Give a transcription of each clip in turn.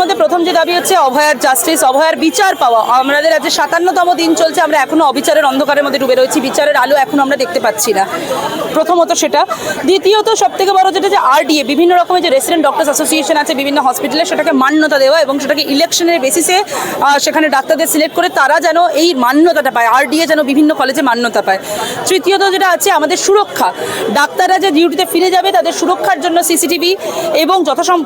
মধ্যে প্রথম যে দাবি হচ্ছে অভয়ার জাস্টিস অভয়ার বিচার পাওয়া। আমাদের আজ সাতান্নতম দিন চলছে, আমরা এখনও অবিচারের অন্ধকারের মধ্যে ডুবে রয়েছি, বিচারের আলো এখনও আমরা দেখতে পাচ্ছি না। প্রথমত সেটা। দ্বিতীয়ত সব থেকে বড় যেটা যে আরডিএ বিভিন্ন রকমের যে রেসিডেন্ট ডক্টর্স অ্যাসোসিয়েশন আছে, বিভিন্ন হসপিটালে সেটাকে মান্যতা দেওয়া এবং সেটাকে ইলেকশনের বেসিসে সেখানে ডাক্তারদের সিলেক্ট করে তারা যেন এই মান্যতাটা পায় আরডিএ যেন বিভিন্ন কলেজে মান্যতা পায়। তৃতীয়ত যেটা আছে, আমাদের সুরক্ষা। ডাক্তাররা যে ডিউটিতে ফিরে যাবে, তাদের সুরক্ষার জন্য সিসিটিভি এবং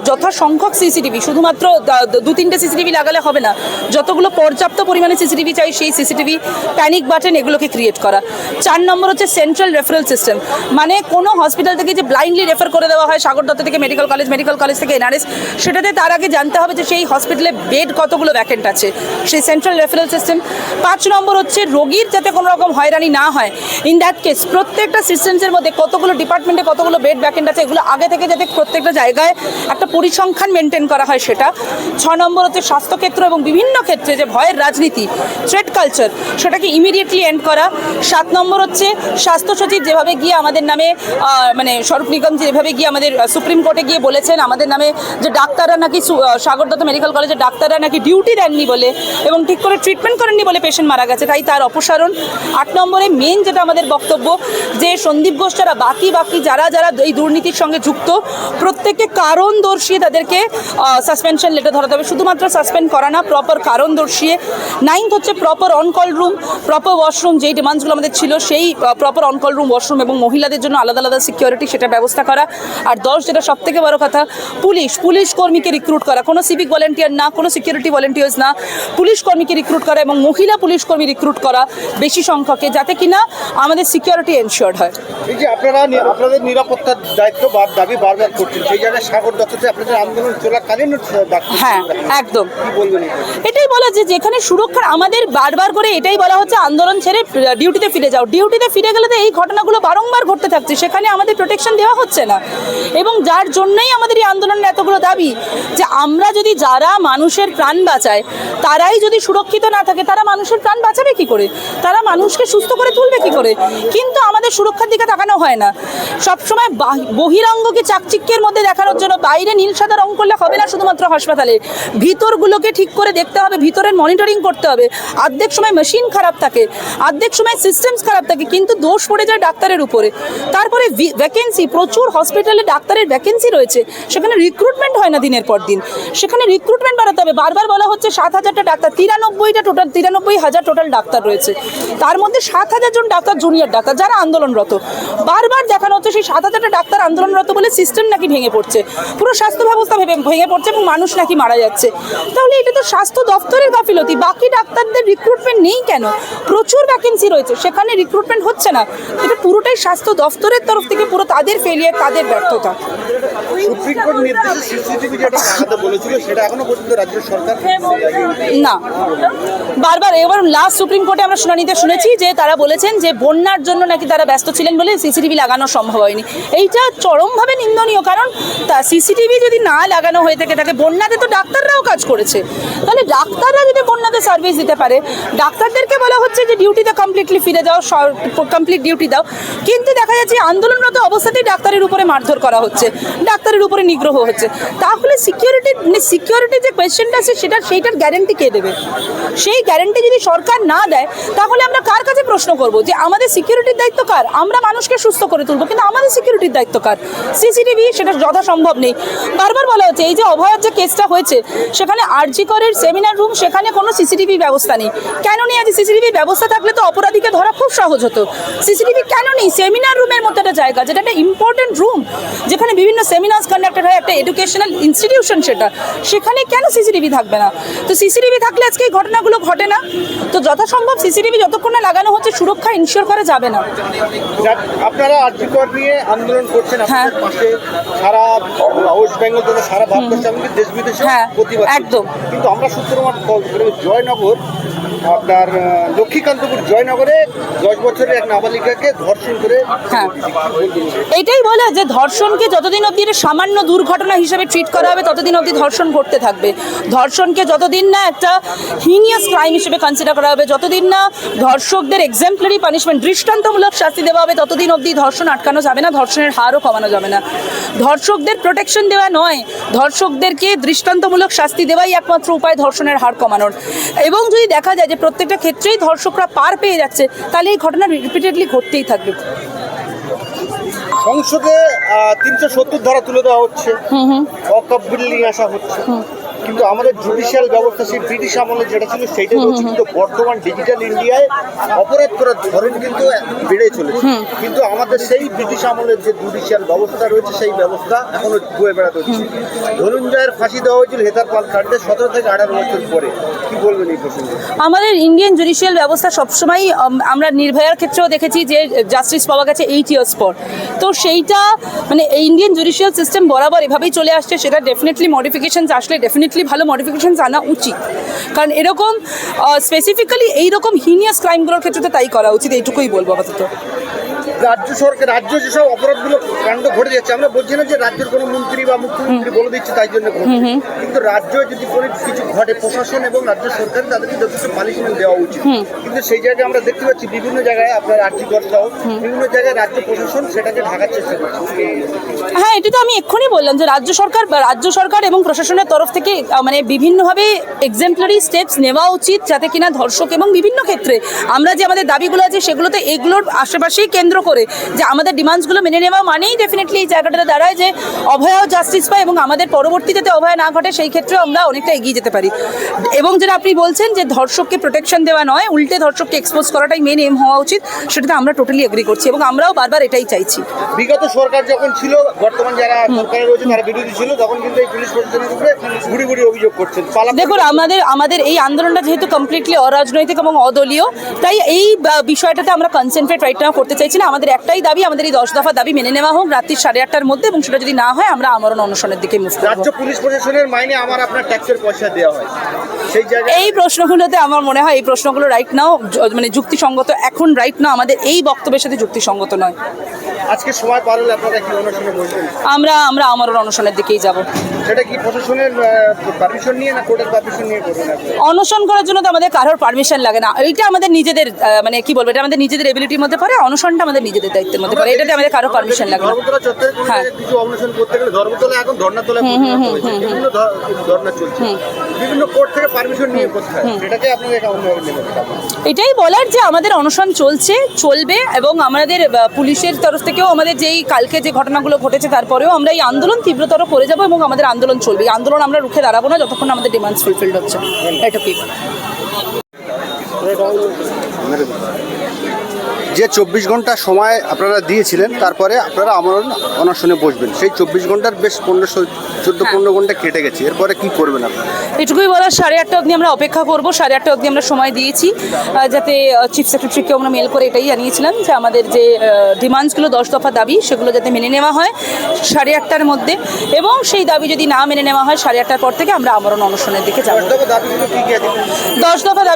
যথাসংখ্যক সিসিটিভি শুধুমাত্র দা- তিনটে সিসিটিভি লাগালে হবে না। যতগুলো পর্যাপ্ত পরিমাণে সিসিটিভি চাই, সেই সিসিটিভি প্যানিক বাটন এগুলোকে ক্রিয়েট করা। চার নম্বর হচ্ছে সেন্ট্রাল রেফারেল সিস্টেম মানে কোনো হসপিটাল থেকে যে ব্লাইন্ডলি রেফার করে দেওয়া হয়, সাগর দত্ত থেকে মেডিকেল কলেজ মেডিকেল কলেজ থেকে এনআরএস সেটাতে তার আগে জানতে হবে যে সেই হসপিটালে বেড কতগুলো ভ্যাকেন্ট আছে। সেই সেন্ট্রাল রেফারেল সিস্টেম পাঁচ নম্বর হচ্ছে রোগীর যাতে কোনো রকম হয়রানি না হয়। ইন দ্যাট কেস প্রত্যেকটা সিস্টেমসের মধ্যে কতগুলো ডিপার্টমেন্টে কতগুলো বেড ভ্যাকেন্ট আছে, এগুলো আগে থেকে যাতে প্রত্যেকটা জায়গায় একটা পরিসংখ্যান মেনটেন করা হয় সেটা। ছ নম্বর হচ্ছে স্বাস্থ্যক্ষেত্র এবং বিভিন্ন ক্ষেত্রে যে ভয়ের রাজনীতি থ্রেড কালচার সেটাকে ইমিডিয়েটলি এন্ড করা। সাত নম্বর হচ্ছে স্বাস্থ্য সচিব যেভাবে গিয়ে আমাদের নামে মানে স্বরূপ নিগম যেভাবে গিয়ে আমাদের সুপ্রিম কোর্টে গিয়ে বলেছেন আমাদের নামে যে ডাক্তাররা নাকি সু- আহ, সাগর দত্ত মেডিকেল কলেজের ডাক্তাররা নাকি ডিউটি দেননি বলে এবং ঠিক করে ট্রিটমেন্ট করেননি বলে পেশেন্ট মারা গেছে তাই তার অপসারণ। আট নম্বরে মেন যেটা আমাদের বক্তব্য যে সন্দীপ ঘোষ ছাড়া বাকি বাকি যারা যারা এই দুর্নীতির সঙ্গে যুক্ত প্রত্যেককে কারণ দর্শিয়ে তাদেরকে সাসপেনশন লেটার ধরাতে হবে। শুধুমাত্র সাসপেন্ড করা না, প্রপার কারণ দর্শিয়ে। নাইন্থ হচ্ছে proper on call room proper washroom যেই ডিমান্ডসগুলো আমাদের ছিল সেই প্রপার অনকল রুম ওয়াশরুম এবং মহিলাদের জন্য আলাদা আলাদা সিকিউরিটি সেটা ব্যবস্থা করা। আর দশ, যেটা সব থেকে বড় কথা, পুলিশ। পুলিশ কর্মীকে রিক্রুট করা। কোনো সিভিক ভলেন্টিয়ার না, কোনো সিকিউরিটি ভলেন্টিয়ার্স না, পুলিশ কর্মীকে রিক্রুট করা এবং মহিলা পুলিশ কর্মী রিক্রুট করা বেশি সংখ্যকে, যাতে কিনা আমাদের সিকিউরিটি এনশিওর্ড হয়। এই যে আপনারা আপনাদের নিরাপত্তার দায়িত্ব দাবি বারবার করছেন, সেই জায়গায় আপনাদের আন্দোলন চলাকালীন হ্যাঁ একদম? এটাই বলা যে যেখানে সুরক্ষার আমাদের বারবার করে এটাই বলা হচ্ছে আন্দোলন ছেড়ে ডিউটিতে ফিরে যাও। ডিউটিতে ফিরে গেলে তো এই ঘটনাগুলো বারংবার ঘটতে থাকছে, সেখানে আমাদের প্রোটেকশন দেওয়া হচ্ছে না। এবং যার জন্যই আমাদের এই আন্দোলনের এতগুলো দাবি, যে আমরা যদি যারা মানুষের প্রাণ বাঁচায়, তারাই যদি সুরক্ষিত না থাকে, তারা মানুষের প্রাণ বাঁচাবে কি করে? তারা মানুষকে সুস্থ করে তুলবে কি করে? কিন্তু আমাদের সুরক্ষার দিকে তাকানো হয় না। সবসময় বাহি- বহিরঙ্গকে চাকচিক্যের মধ্যে দেখানোর জন্য বাইরে নীল সাদা রং করলে হবে না শুধুমাত্র হাসপাতালে। ভিতরগুলোকে ঠিক করে দেখতে হবে, ভিতরের মনিটরিং করতে হবে। অর্ধেক সময় মেশিন খারাপ থাকে, অর্ধেক সময় সিস্টেমস খারাপ থাকে, কিন্তু দোষ পড়ে যায় ডাক্তারের উপরে। তারপরে ভ্যাকেন্সি প্রচুর হসপিটালে ডাক্তারের ভ্যাকেন্সি রয়েছে। সেখানে রিক্রুটমেন্ট হয় না দিনের পর দিন। সেখানে রিক্রুটমেন্ট বাড়াতে হবে। বারবার বলা হচ্ছে সাত হাজারটা ডাক্তার, তিরানব্বইটা টোটাল তিরানব্বই হাজার টোটাল ডাক্তার রয়েছে। তার মধ্যে সাত হাজার জন ডাক্তার জুনিয়র ডাক্তার, যারা আন্দোলনরত। বারবার দেখানো হচ্ছে সেই সাত হাজারটা ডাক্তার আন্দোলনরত বলে সিস্টেম নাকি ভেঙে পড়ছে। পুরো স্বাস্থ্য ব্যবস্থা ভেঙে পড়ছে এবং মানুষ নাকি মারা যাচ্ছে? তাহলে এটা তো স্বাস্থ্য দপ্তরের গাফিলতি বাকি ডাক্তারদের রিক্রুটমেন্ট নেই কেন? প্রচুর ভ্যাকেন্সি রয়েছে সেখানে রিক্রুটমেন্ট হচ্ছে না। এটা পুরোটাই স্বাস্থ্য দপ্তরের তরফ থেকে পুরো তাদের ফেলিয়ার তাদের ব্যর্থতা। সুপ্রিম কোর্ট নির্দেশে সিসিটিভি যেটা লাগাতে বলেছিল সেটা এখনও পর্যন্ত রাজ্য সরকার না। বারবার এবার লাস্ট সুপ্রিম কোর্টে আমরা শুনানিতে শুনেছি যে তারা বলেছেন যে বন্যার জন্য নাকি তারা ব্যস্ত ছিলেন বলে সিসিটিভি লাগানো সম্ভব হয়নি। এইটা চরমভাবে নিন্দনীয় কারণ তা সিসিটিভি যদি না লাগানো হয়ে থাকে তাকে বন্যাতে তো ডাক্তাররাও কাজ করেছে। তাহলে ডাক্তাররা যদি বন্যাতে সার্ভিস দিতে পারে, ডাক্তারদেরকে বলা হচ্ছে যে ডিউটিতে কমপ্লিটলি ফিরে যাও কমপ্লিট ডিউটি দাও। কিন্তু দেখা যাচ্ছে আন্দোলনরত অবস্থাতেই ডাক্তারের উপরে মারধর করা হচ্ছে, ডাক্তারের উপরে নিগ্রহ হচ্ছে। তাহলে সিকিউরিটি সিকিউরিটি যে কোয়েশ্চেনটা আছে, সেটা, সেইটার গ্যারেন্টি কে দেবে? সেই গ্যারেন্টি যদি সরকার না দেয়, তাহলে আমরা কার কাছে প্রশ্ন করব যে আমাদের সিকিউরিটির দায়িত্ব কার? আমরা মানুষকে সুস্থ করে তুলবো, কিন্তু আমাদের সিকিউরিটির দায়িত্ব কার? সিসিটিভি সেটা যথাসম্ভব নেই। বারবার বলা হচ্ছে, এই যে অভয়ার যে কেসটা হয়েছে। সেখানে আরজি করের সেমিনার রুম সেখানে কোনো সিসিটিভি ব্যবস্থা নেই। কেন নেই? আজ সিসিটিভি ব্যবস্থা থাকলে তো অপরাধীকে ধরা খুব সহজ হতো। সিসিটিভি কেন নেই? সেমিনার রুমের মতো একটা জায়গা যেটা একটা ইম্পর্টেন্ট রুম যেখানে বিভিন্ন সেমিনার্স কন্ডাক্টেড হয় একটা এডুকেশনাল ইনস্টিটিউশন সেটা। সেখানে কেন সিসিটিভি থাকবে না? তো সিসিটিভি থাকলে আজকে এই ঘটনাগুলো ঘটে না। তো যথাসম্ভব সিসিটিভি যতক্ষণ না লাগানো হচ্ছে সুরক্ষা ইনশিওর করা যাবে না। আপনারা আর্যিকর নিয়ে আন্দোলন করছেন হ্যাঁ। সারা ওয়েস্ট বেঙ্গল সারা ভারতবর্ষে এমনকি দেশ বিদেশে হ্যাঁ, একদম। কিন্তু আমরা সূত্র জয়নগর আপনার লক্ষ্মীকান্তপুর জয়নগরে দশ বছরের এক নাবালিকাকে ধর্ষণ করে হ্যাঁ। এটাই বলে যে ধর্ষণকে যতদিন অবধি সামান্য দুর্ঘটনা হিসেবে ট্রিট করা হবে, ততদিন অবধি ধর্ষণ ঘটতে থাকবে। ধর্ষণকে যতদিন না একটা হিনিয়াস ক্রাইম হিসেবে কনসিডার করা হবে, যতদিন না ধর্ষকদের এক্সাম্পলারি পানিশমেন্ট দৃষ্টান্তমূলক শাস্তি দেওয়া হবে, ততদিন অবধি ধর্ষণ আটকানো যাবে না, ধর্ষণের হারও কমানো যাবে না। ধর্ষকদের প্রোটেকশন দেওয়া নয়, ধর্ষকদেরকে দৃষ্টান্তমূলক শাস্তি দেওয়াই একমাত্র উপায় ধর্ষণের হার কমানোর। এবং যদি দেখা যায় যে প্রত্যেকটা ক্ষেত্রেই ধর্ষকরা পার পেয়ে যাচ্ছে তাহলে এই ঘটনা রিপিটেডলি ঘটতেই থাকবে। সংসদে তিনশো সত্তর ধারা তুলে দেওয়া হচ্ছে। অকপ বিল নিয়ে আসা হচ্ছে। কিন্তু আমাদের জুডিশিয়াল ব্যবস্থা সেই ব্রিটিশ আমলে যেটা ছিল সেইটাই হচ্ছে কিন্তু বর্তমান ডিজিটাল ইন্ডিয়ায় অপরাধ করার ধরন কিন্তু বেড়ে চলেছে। কিন্তু আমাদের সেই ব্রিটিশ আমলের যে জুডিশিয়াল ব্যবস্থা রয়েছে সেই ব্যবস্থা এখনও বয়ে বেড়াতে হচ্ছে। ধনঞ্জয়ের ফাঁসি দেওয়া হয়েছিল হেতারপাল কাণ্ডে সতেরো থেকে আঠারো বছর পরে। কি বলবেন এই প্রসঙ্গে? আমাদের ইন্ডিয়ান জুডিশিয়াল ব্যবস্থা সবসময় আমরা নির্ভয়ার ক্ষেত্রেও দেখেছি যে জাস্টিস পাওয়া গেছে এইট ইয়ার্স পর। তো সেইটা মানে ইন্ডিয়ান জুডিশিয়াল সিস্টেম বরাবর এভাবেই চলে আসছে সেটা ডেফিনেটলি মডিফিকেশনস আসলে ডেফিনেটলি ভালো মডিফিকেশানস আনা উচিত। কারণ এরকম স্পেসিফিক্যালি এইরকম হিনিয়াস ক্রাইমগুলোর ক্ষেত্রে তাই করা উচিত, এইটুকুই বলব আপাতত। রাজ্য সরকার রাজ্য যেসব অপরাধগুলো কাণ্ড ঘটে যাচ্ছে আমরা বলছি না যে রাজ্যের কোনো মন্ত্রী বা মুখ্যমন্ত্রী বলে দিচ্ছে তাই জন্য কিন্তু রাজ্য যদি কোনো কিছু ঘটে প্রশাসন এবং রাজ্য সরকার তাদেরকে যথেষ্ট পানিশমেন্ট দেওয়া উচিত। কিন্তু সেই জায়গায় আমরা দেখতে পাচ্ছি বিভিন্ন জায়গায় আপনার আর্থিক সহ বিভিন্ন জায়গায় রাজ্য প্রশাসন সেটাকে ঢাকার চেষ্টা করছে। হ্যাঁ এটা তো আমি এক্ষুনি বললাম যে রাজ্য সরকার বা রাজ্য সরকার এবং প্রশাসনের তরফ থেকে মানে বিভিন্নভাবে এক্সাম্পলারি স্টেপস নেওয়া উচিত যাতে কিনা ধর্ষক এবং বিভিন্ন ক্ষেত্রে আমরা যে আমাদের দাবিগুলো আছে সেগুলোতে এগুলোর আশেপাশেই কেন্দ্র করে যে আমাদের ডিমান্ডসগুলো মেনে নেওয়া মানেই ডেফিনেটলি এই জায়গাটাতে দাঁড়ায় যে অভয়াও জাস্টিস পায় এবং আমাদের পরবর্তীতে যাতে অভয় না ঘটে সেই ক্ষেত্রেও আমরা অনেকটা এগিয়ে যেতে পারি। এবং যেটা আপনি বলছেন যে ধর্ষককে প্রোটেকশন দেওয়া নয় উল্টে ধর্ষককে এক্সপোজ করাটাই মেন এম হওয়া উচিত সেটাতে আমরা টোটালি এগ্রি করছি এবং আমরাও বারবার এটাই চাইছি। বিগত সরকার যখন ছিল বর্তমান যারা সরকারে রয়েছে তারা বিরোধী ছিল তখন কিন্তু এই পুলিশ প্রশাসনের উপরে ঘুরি ঘুরি অভিযোগ করছেন। দেখুন আমাদের আমাদের এই আন্দোলনটা যেহেতু কমপ্লিটলি অরাজনৈতিক এবং অদলীয় তাই এই বিষয়টাতে আমরা কনসেন্ট্রেট রাইট নাও করতে চাইছি না। আমাদের একটাই দাবি আমাদের এই দশ দফা দাবি মেনে নেওয়া হোক রাত্রি সাড়ে আটটার মধ্যে এবং সেটা যদি না হয় আমরা আমরণ অনশনের দিকে মুভ রাজ্য পুলিশ প্রশাসনের মাইনে আমার আপনার ট্যাক্সের পয়সা দেওয়া হয়। সেই এই প্রশ্নগুলোতে আমার মনে হয় এই প্রশ্নগুলো রাইট নাও মানে যুক্তিসঙ্গত এখন রাইট নাও আমাদের এই বক্তব্যের সাথে যুক্তিসঙ্গত নয়। আজকে সময় পার হলে আপনারা কি অনুষ্ঠানে বসবেন? আমরা আমরা আমরণ অনশনের দিকেই যাব। সেটা কি প্রশাসনের পারমিশন নিয়ে না কোর্টের পারমিশন নিয়ে করবেন? অনশন করার জন্য তো আমাদের কারোর পারমিশন লাগে না। এইটা আমাদের নিজেদের মানে কি বলব এটা আমাদের নিজেদের এবিলিটির মধ্যে পড়ে অনশনটা আমাদের নিজেদের দায়িত্বের মধ্যে পড়ে। এটাতে আমাদের কারও পারমিশন লাগে না। ধর্মতলা চত্বরে হ্যাঁ। কিছু অনশন করতে গেলে ধর্মতলা এখন বিভিন্ন চলছে। বিভিন্ন কোর্ট থেকে পারমিশন নিয়ে করতে হয়। সেটাকে আপনাদের এটাই বলার যে আমাদের অনশন চলছে চলবে এবং আমাদের পুলিশের তরফ থেকেও আমাদের যেই কালকে যে ঘটনাগুলো ঘটেছে তারপরেও আমরা এই আন্দোলন তীব্রতর করে যাব এবং আমাদের আন্দোলন চলবে। এই আন্দোলন আমরা রুখে দাঁড়াবো না যতক্ষণ আমাদের ডিমান্ডস ফুলফিলড হচ্ছে। এটুকুই যে চব্বিশ ঘণ্টা সময় আপনারা দিয়েছিলেন তারপরে আপনারা আমার অনশনে বসবেন। সেই চব্বিশ ঘণ্টার বেশ পনেরো চোদ্দ পনেরো ঘণ্টা কেটে গেছে। এরপরে কি করবেন আপনারা? এটুকুই বলার সাড়ে আটটা অবধি আমরা অপেক্ষা করব। সাড়ে আটটা অবধি আমরা সময় দিয়েছি। যাতে চিফ সেক্রেটারিকে আমরা মেল করে এটাই জানিয়েছিলাম যে আমাদের যে ডিমান্ডসগুলো দশ দফা দাবি সেগুলো যাতে মেনে নেওয়া হয় সাড়ে আটটার মধ্যে। এবং সেই দাবি যদি না মেনে নেওয়া হয় সাড়ে আটটার পর থেকে আমরা আমরণ অনশনের দিকে যাব। দশ দফা দাবি